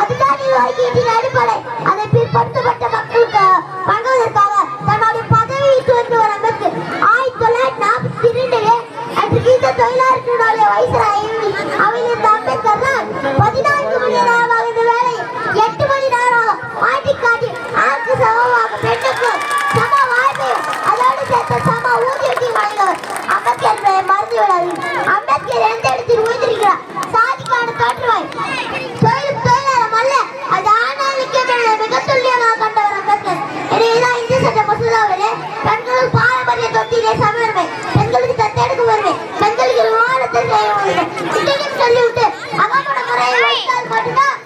அதுதான் நீ வகியின் அடிப்படை. அதை பிற்படுத்தப்பட்ட மக்களுக்கு Mau.